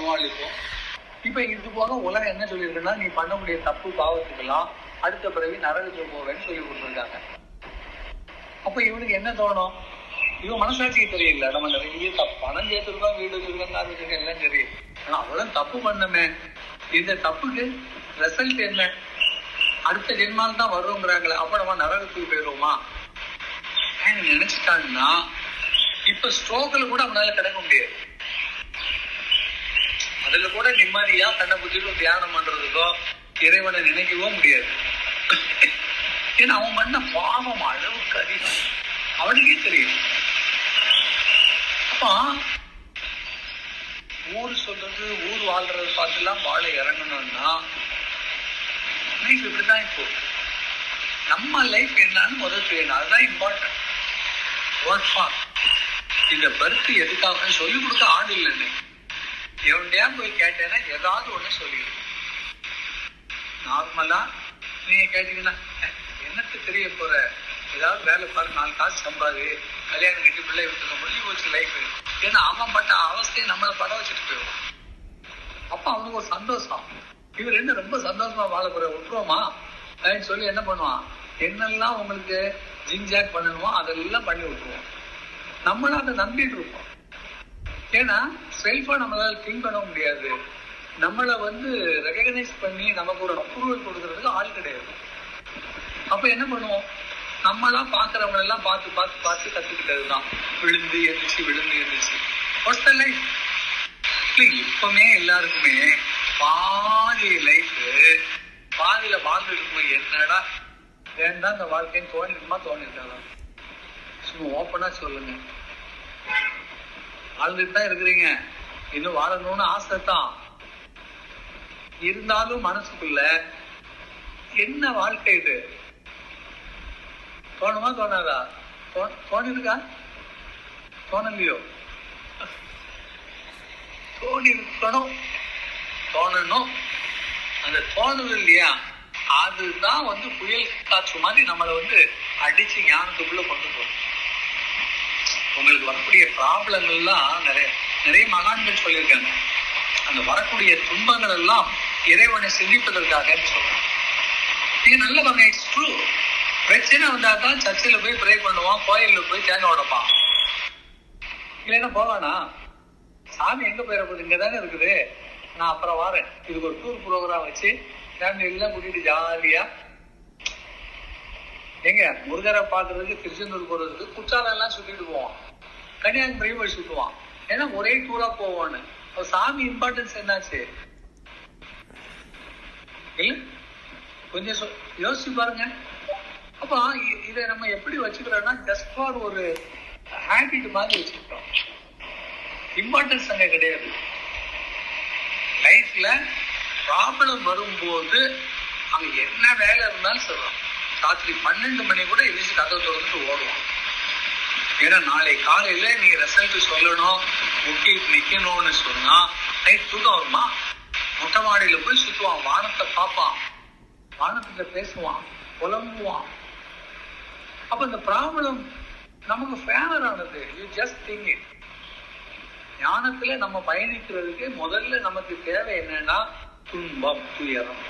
பண்ணுவாள் இப்ப இது போக உலகம் என்ன சொல்லியிருக்குன்னா நீ பண்ண முடிய தப்பு பாவத்துக்கெல்லாம் அடுத்த பிறகு நரகத்துக்கு போவேன்னு சொல்லி கொடுத்துருக்காங்க. அப்ப இவனுக்கு என்ன தோணும்? இவன் மனசாட்சிக்கு தெரியல. நம்ம நிறைய தப்பு பணம் சேர்த்துருக்கோம் வீடு வச்சிருக்கோம் கார் வச்சிருக்கோம் எல்லாம் தெரியும் ஆனா அவ்வளவு தப்பு பண்ணமே. இந்த தப்புக்கு ரிசல்ட் என்ன? அடுத்த ஜென்மால் தான் வருவோங்கிறாங்களே அப்ப நம்ம நரகத்துக்கு போயிடுவோமா? நினைச்சிட்டாங்கன்னா இப்ப ஸ்ட்ரோக்ல கூட அவனால கிடக்க முடியாது. அதுல கூட நிம்மதியா தன்னை புத்திட்டு தியானம் பண்றதுக்கோ இறைவனை நினைக்கவோ முடியாது. ஏன்னா அவன் பண்ண பாவம் அளவுக்கு அதிகம். அவனுக்கே தெரியும். அப்பா ஊர் சொல்றது ஊர் வாழ்றது பார்த்துலாம் வாழ இறங்கணும்னா லைஃப் இப்படிதான் இப்போ. நம்ம லைஃப் என்னன்னு முதல் செய்யணும் அதுதான் இம்பார்ட்டன்ட் ஒர்க் ஃபார் இந்த பர்த் எதுக்காக சொல்லிக் கொடுக்க ஆள் இல்லைன்னு. எவன்டையா போய் கேட்டேன்னா ஏதாவது ஒண்ணு சொல்லிடு நார்மலா நீங்க கேட்டீங்கன்னா என்னத்து தெரிய போற? ஏதாவது வேலை பாரு நாலு காசு சம்பாது கல்யாணம் கட்டி பிள்ளை விட்டுக்க முடிஞ்சு போச்சு லைஃப் ஏன்னா அவன் பட்ட அவஸ்தையை நம்மளை பட வச்சுட்டு போயிடுவான். அப்ப அவனுக்கு ஒரு சந்தோஷம். இவர் என்ன ரொம்ப சந்தோஷமா வாழ போற? விட்டுருவோமா? அப்படின்னு சொல்லி என்ன பண்ணுவான்? என்னெல்லாம் உங்களுக்கு ஜிங்ஜாக் பண்ணணுமோ அதெல்லாம் பண்ணி விட்டுருவோம் நம்மளும் அதை நம்பிட்டு இருப்போம். ஏன்னா செல்ஃபா நம்மளால திங்க் பண்ண முடியாது. நம்மள வந்து ரெகனைஸ் பண்ணி நமக்கு ஒரு அப்ரூவல் கொடுக்கறதுக்கு ஆள் கிடையாது. அப்ப என்ன பண்ணுவோம்? நம்மளாம் பாக்குறவங்க எல்லாம் பார்த்து பார்த்து பார்த்து கத்துக்கிட்டது தான் விழுந்து எழுந்துச்சு விழுந்து எழுந்துச்சு வாட்ஸ் லைஃப் லைஃப் இப்பவுமே எல்லாருக்குமே பாதி லைஃப் பாதியில வாழ்ந்து இருக்கும்போது என்னடா வேண்டாம் இந்த வாழ்க்கைன்னு தோணிருக்குமா? தோணிருக்காதான் சும்மா ஓப்பனா சொல்லுங்க. வாழ்ந்துட்டு தான் இருக்கிறீங்க. இன்னும் வாழணும்னு ஆசை தான் இருந்தாலும் மனசுக்குள்ள என்ன வாழ்க்கை இது? தோணுமா தோணாதா? தோணிருக்கா? தோணலையோ? தோணிருக்கணும். தோணணும். அந்த தோணுது இல்லையா? அதுதான் வந்து புயல் காற்று மாதிரி நம்மளை வந்து அடிச்சு ஞானத்துக்குள்ள கொண்டு போகும். உங்களுக்கு வரக்கூடிய ப்ராப்ளங்கள்லாம் நிறைய நிறைய மகான்கள் சொல்லியிருக்காங்க. அந்த வரக்கூடிய துன்பங்கள் எல்லாம் இறைவனை சிந்திப்பதற்காக சொல்றாங்க. நீங்க நல்ல இட்ஸ் ட்ரூ பிரச்சனை வந்தா தான் சர்ச்சில் போய் ப்ரே பண்ணுவான் கோயிலில் போய் தேங்காய் உடைப்பான். இல்லைன்னா போவானா? சாமி எங்க போயிட போகுது? இங்க தானே இருக்குது. நான் அப்புறம் வரேன். இதுக்கு ஒரு டூர் ப்ரோக்ராம் வச்சு ஃபேமிலி எல்லாம் கூட்டிட்டு ஜாலியா எங்க முருகரை பாக்குறதுக்கு திருச்செந்தூர் போறதுக்கு குற்றாலம் எல்லாம் சுத்திட்டு போவான் கன்னியாகுமரியும் போய் சுத்துவான். ஏன்னா ஒரே டூரா போவான்னு சாமி இம்பார்ட்டன்ஸ் என்னாச்சு? இல்ல? கொஞ்சம் யோசிச்சு பாருங்க. அப்ப இதை நம்ம எப்படி வச்சுக்கிறோம்னா ஜஸ்ட் ஃபார் ஒரு ஹேபிட் மாதிரி வச்சுக்கிறோம் இம்பார்ட்டன்ஸ் அங்க கிடையாது. லைஃப்ல ப்ராப்ளம் வரும்போது அங்க என்ன வேலை இருந்தாலும் சொல்றோம் ராத்திரி பன்னெண்டு மணி கூட எழுதி கதவை திறந்துட்டு ஓடுவான். ஏன்னா நாளை காலையில நீ ரிசல்ட் சொல்லணும் முட்டி நிக்கணும்னு சொன்னா நைட் தூக்கம் வருமா? மொட்டை மாடியில போய் சுத்துவான் வானத்தை பார்ப்பான். வானத்துல பேசுவான் புலம்புவான். அப்ப இந்த ப்ராப்ளம் நமக்கு ஃபேவர் ஆனது. யூ ஜஸ்ட் திங்க் இட் ஞானத்துல நம்ம பயணிக்கிறதுக்கு முதல்ல நமக்கு தேவை என்னன்னா துன்பம் துயரம்.